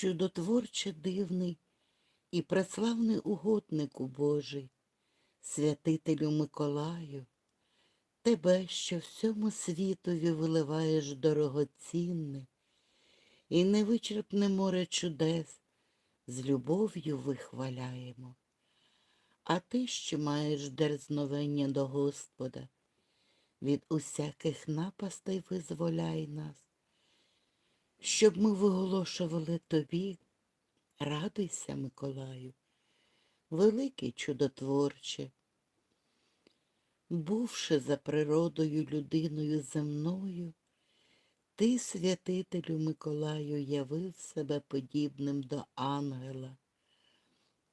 чудотворче дивний і преславний угоднику Божий, святителю Миколаю, тебе, що всьому світові виливаєш дорогоцінне, і невичерпне море чудес з любов'ю вихваляємо. А ти, що маєш дерзновення до Господа, від усяких напастей визволяй нас, щоб ми виголошували тобі, радуйся, Миколаю, великий чудотворче, бувши за природою людиною земною, ти, святителю Миколаю, явив себе подібним до ангела,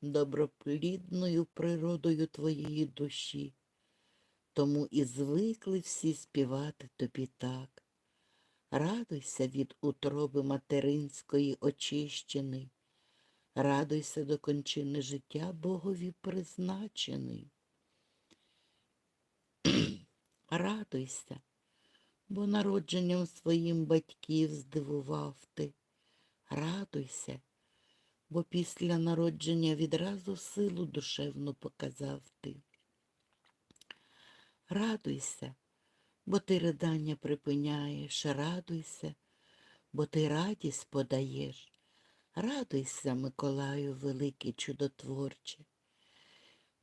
доброплідною природою твоєї душі, тому і звикли всі співати тобі так. Радуйся від утроби материнської очищений, радуйся до кончини життя Богові призначений. Радуйся, бо народженням своїм батьків здивував ти. Радуйся, бо після народження відразу силу душевну показав ти. Радуйся, бо ти ридання припиняєш, радуйся, бо ти радість подаєш. Радуйся, Миколаю, великий чудотворче,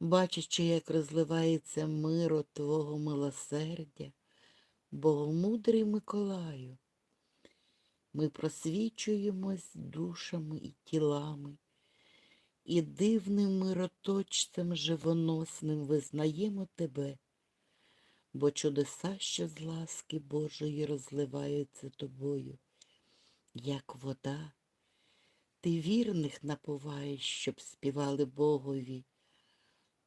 бачачи, як розливається миро Твого милосердя, Богомудрий Миколаю. Ми просвічуємось душами і тілами, і дивним мироточцем живоносним визнаємо Тебе, бо чудеса, що з ласки Божої розливаються тобою, як вода. Ти вірних напуваєш, щоб співали Богові.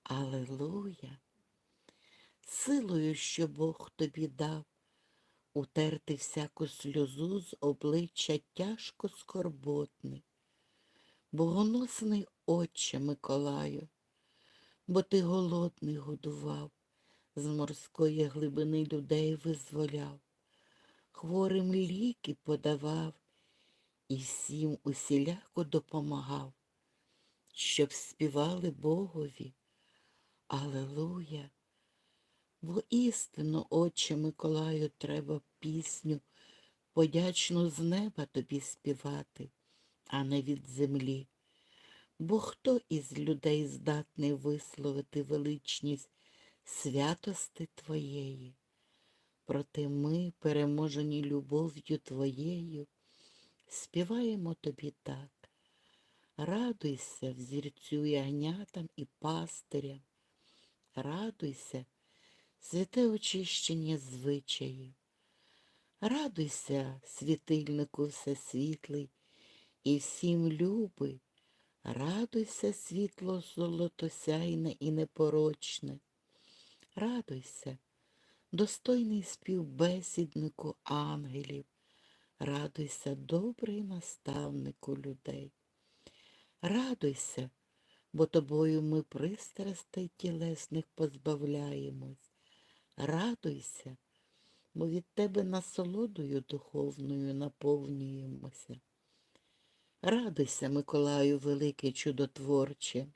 Алелуя! Силою, що Бог тобі дав, утерти всяку сльозу з обличчя тяжко скорботний, богоносний Отче Миколаю, бо ти голодний годував, з морської глибини людей визволяв, хворим ліки подавав і всім усіляко допомагав, щоб співали Богові. Алелуя! Бо істину, Отче Миколаю, треба пісню, подячну з неба тобі співати, а не від землі. Бо хто із людей здатний висловити величність святости Твоєї? Проте ми, переможені любов'ю Твоєю, співаємо тобі так. Радуйся взірцю ягнятам і пастирям, радуйся, святе очищення звичаїв. Радуйся, світильнику всесвітлий, і всім любий, радуйся, світло золотосяйне і непорочне. Радуйся, достойний співбесіднику ангелів, радуйся, добрий наставнику людей. Радуйся, бо тобою ми пристрастей тілесних позбавляємось. Радуйся, бо від тебе насолодою духовною наповнюємося. Радуйся, Миколаю, великий чудотворче.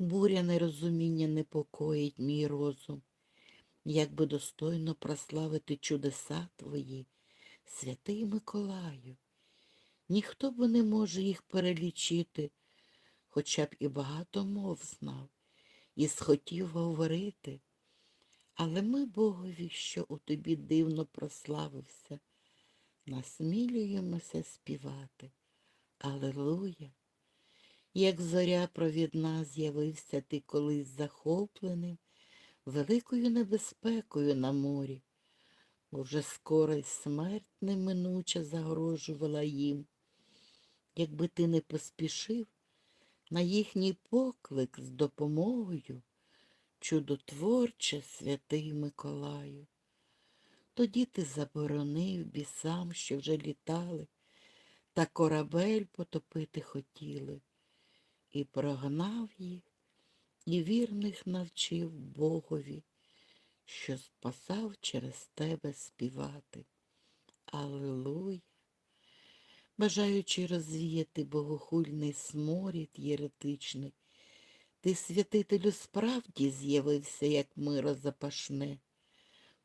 Буря нерозуміння непокоїть мій розум, як би достойно прославити чудеса твої, святий Миколаю. Ніхто б не може їх перелічити, хоча б і багато мов знав, і схотів говорити. Але ми, Богові, що у тобі дивно прославився, насмілюємося співати. Алелуя! Як зоря провідна з'явився ти колись захопленим, великою небезпекою на морі, бо вже скоро й смерть неминуча загрожувала їм. Якби ти не поспішив на їхній поклик з допомогою, чудотворче святий Миколаю. Тоді ти заборонив бісам, що вже літали, та корабель потопити хотіли, і прогнав їх, і вірних навчив Богові, що спасав через тебе співати. Аллилуйя! бажаючи розвіяти богохульний сморід єретичний, ти, святителю, справді з'явився, як миро запашне,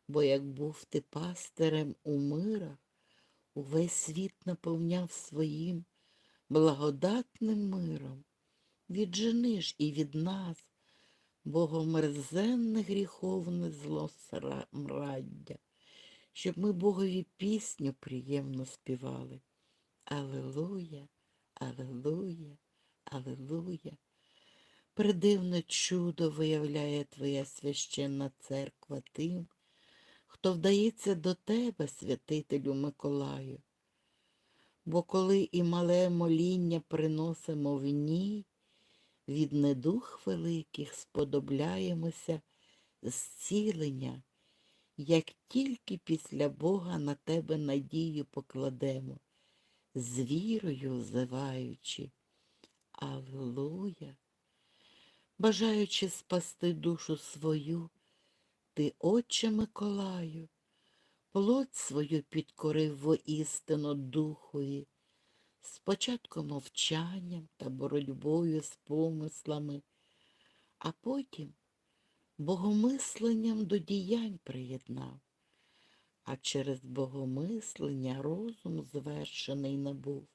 бо як був ти пастирем у мирах, увесь світ наповняв своїм благодатним миром. Віджени ж і від нас богомерзенне гріховне зло мраддя, щоб ми Богові пісню приємно співали. Алелуя, Алелуя, Алелуя. Придивне чудо виявляє Твоя священна церква тим, хто вдається до Тебе, святителю Миколаю. Бо коли і мале моління приносимо в ній, від недух великих сподобляємося зцілення, як тільки після Бога на тебе надію покладемо, з вірою взиваючи. Аллилуйя! Бажаючи спасти душу свою, ти, Отче Миколаю, плоть свою підкорив воістину духові, спочатку мовчанням та боротьбою з помислами, а потім богомисленням до діянь приєднав, а через богомислення розум звершений набув,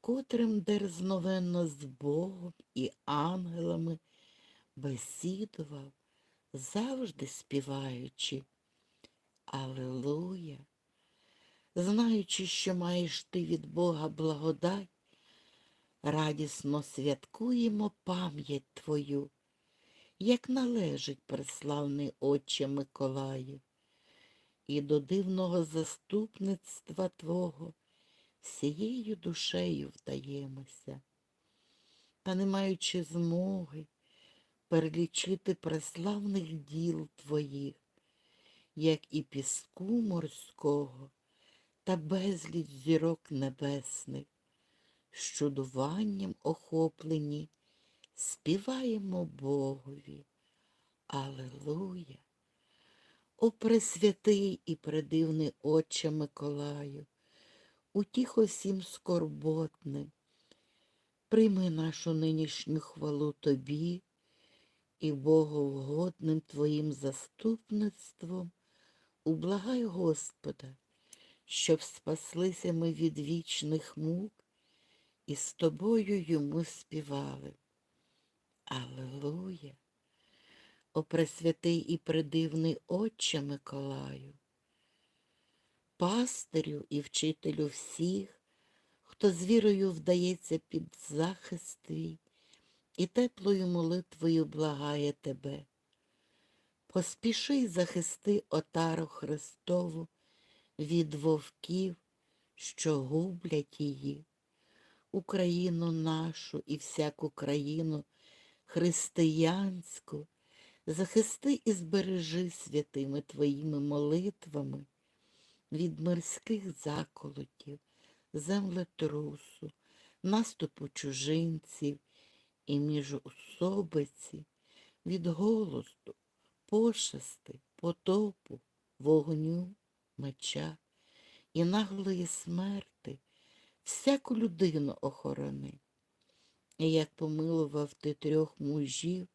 котрим дерзновенно з Богом і ангелами бесідував, завжди співаючи Аллилуйя знаючи, що маєш ти від Бога благодать, радісно святкуємо пам'ять Твою, як належить преславний Отче Миколаю, і до дивного заступництва Твого всією душею вдаємося, та не маючи змоги перелічити преславних діл Твоїх, як і піску морського, та безліч зірок небесних, з чудуванням охоплені, співаємо Богові. Аллилуйя! О пресвятий і предивний Отче Миколаю, утіхо всім скорботним, прийми нашу нинішню хвалу Тобі і Боговгодним Твоїм заступництвом, ублагай Господа, щоб спаслися ми від вічних мук і з тобою йому співали. Аллилуйя! О пресвятий і придивний Отче Миколаю, пастирю і вчителю всіх, хто з вірою вдається під захист твій і теплою молитвою благає тебе. Поспіши захисти отару Христову від вовків, що гублять її, Україну нашу і всяку країну християнську, захисти і збережи святими твоїми молитвами від мирських заколотів, землетрусу, наступу чужинців і міжособиці, від голоду, пошести, потопу, вогню меча і наглої смерти всяку людину охорони. І як помилував ти трьох мужів,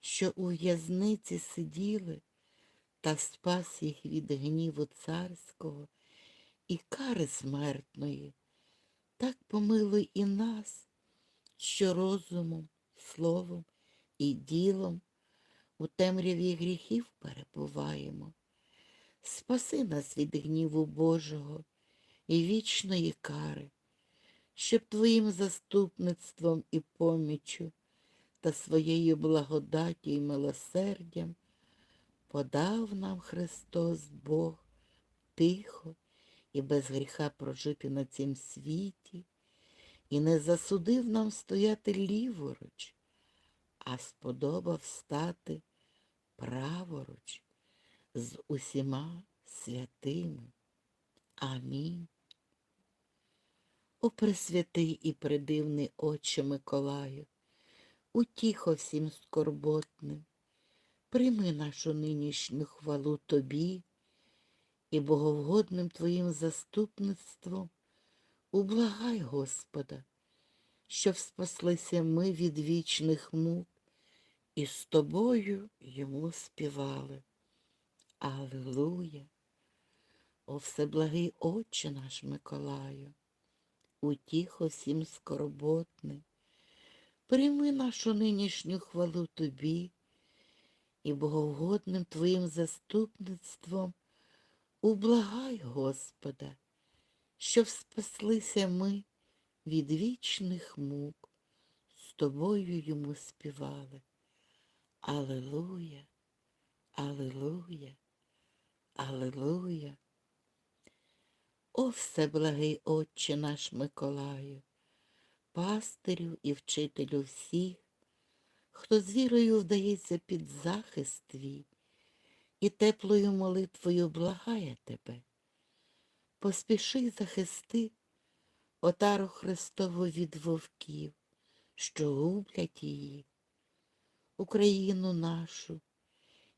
що у в'язниці сиділи, та спас їх від гніву царського і кари смертної, так помилуй і нас, що розумом, словом і ділом у темряві гріхів перебуваємо. Спаси нас від гніву Божого і вічної кари, щоб Твоїм заступництвом і поміччю та своєю благодаттю і милосердям подав нам Христос Бог тихо і без гріха прожити на цім світі, і не засудив нам стояти ліворуч, а сподобав стати праворуч з усіма святими. Амінь. О пресвятий і придивний Отче Миколаю, утіхо всім скорботним, прийми нашу нинішню хвалу Тобі і боговгодним Твоїм заступництвом Ублагай Господа, щоб спаслися ми від вічних мук, і з тобою йому співали. Аллилуйя! О всеблагий Отче наш Миколаю, утіхо всім скорботним, прийми нашу нинішню хвалу Тобі і боговодним Твоїм заступництвом ублагай Господа, щоб спаслися ми від вічних мук, з тобою йому співали. Аллилуйя, Аллилуйя, Аллилуйя. О всеблагий Отче наш Миколаю, пастирю і вчителю всіх, хто з вірою вдається під захист твій і теплою молитвою благає тебе. Поспіши захисти отару Христову від вовків, що гублять її, Україну нашу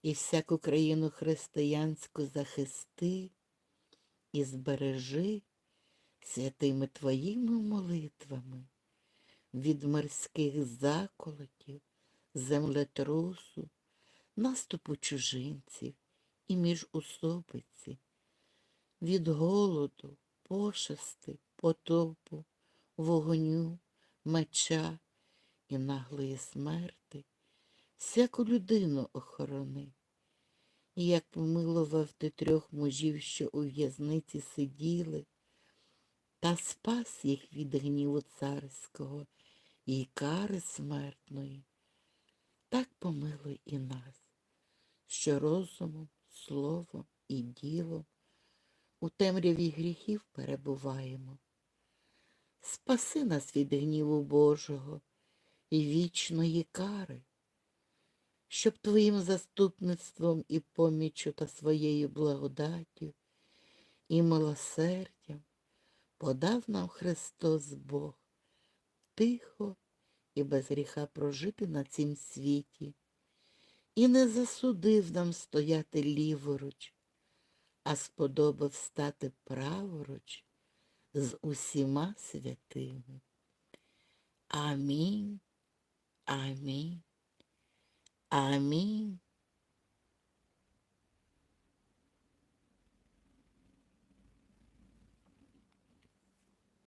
і всяку країну християнську захисти і збережи святими твоїми молитвами від морських заколотів, землетрусу, наступу чужинців і міжусобиці, від голоду, пошести, потопу, вогню, меча і наглої смерти, всяку людину охорони. І як помилував ти трьох мужів, що у в'язниці сиділи, та спас їх від гніву царського і кари смертної, так помилуй і нас, що розумом, словом і ділом у темряві гріхів перебуваємо. Спаси нас від гніву Божого і вічної кари, щоб Твоїм заступництвом і поміччю та своєю благодаттю і милосердям подав нам Христос Бог тихо і без гріха прожити на цім світі, і не засудив нам стояти ліворуч, а сподобав стати праворуч з усіма святими. Амінь, амінь, амінь,